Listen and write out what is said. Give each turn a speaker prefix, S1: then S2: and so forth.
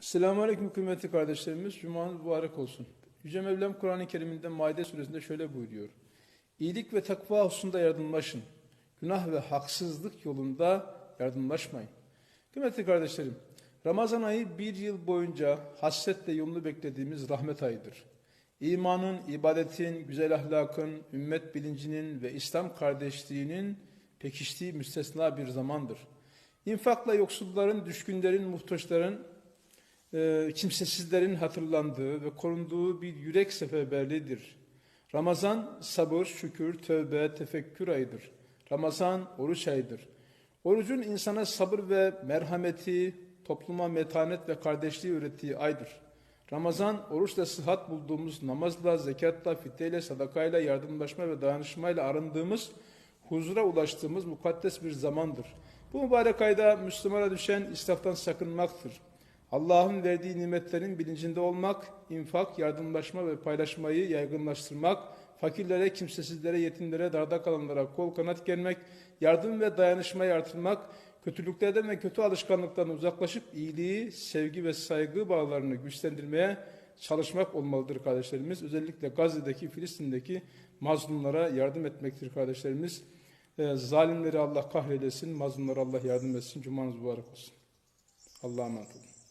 S1: Selamun Aleyküm kıymetli kardeşlerimiz. Cumanız mübarek olsun. Yüce Mevlam Kur'an-ı Kerim'inde Maide suresinde şöyle buyuruyor. İyilik ve takva hususunda yardımlaşın. Günah ve haksızlık yolunda yardımlaşmayın. Kıymetli kardeşlerim, Ramazan ayı bir yıl boyunca hasretle yolunu beklediğimiz rahmet ayıdır. İmanın, ibadetin, güzel ahlakın, ümmet bilincinin ve İslam kardeşliğinin pekiştiği müstesna bir zamandır. İnfakla yoksulların, düşkünlerin, muhtaçların, e, kimsesizlerin hatırlandığı ve korunduğu bir yürek seferberliğidir. Ramazan sabır, şükür, tövbe, tefekkür ayıdır. Ramazan oruç ayıdır. Orucun insana sabır ve merhameti, topluma metanet ve kardeşliği öğrettiği aydır. Ramazan oruçla sıhhat bulduğumuz namazla, zekatla, fitreyle, sadakayla, yardımlaşma ve dayanışmayla arındığımız, huzura ulaştığımız mukaddes bir zamandır. Bu mübarek ayda Müslümana düşen israftan sakınmaktır. Allah'ın verdiği nimetlerin bilincinde olmak, infak, yardımlaşma ve paylaşmayı yaygınlaştırmak, fakirlere, kimsesizlere, yetimlere, darda kalanlara kol kanat germek, yardım ve dayanışmayı artırmak, kötülüklerden ve kötü alışkanlıklardan uzaklaşıp iyiliği, sevgi ve saygı bağlarını güçlendirmeye çalışmak olmalıdır kardeşlerimiz. Özellikle Gazze'deki, Filistin'deki mazlumlara yardım etmektir kardeşlerimiz. Ee, zalimleri Allah kahreylesin, mazlumlara Allah yardım etsin. Cumanız mübarek olsun. Allah'a emanet olun.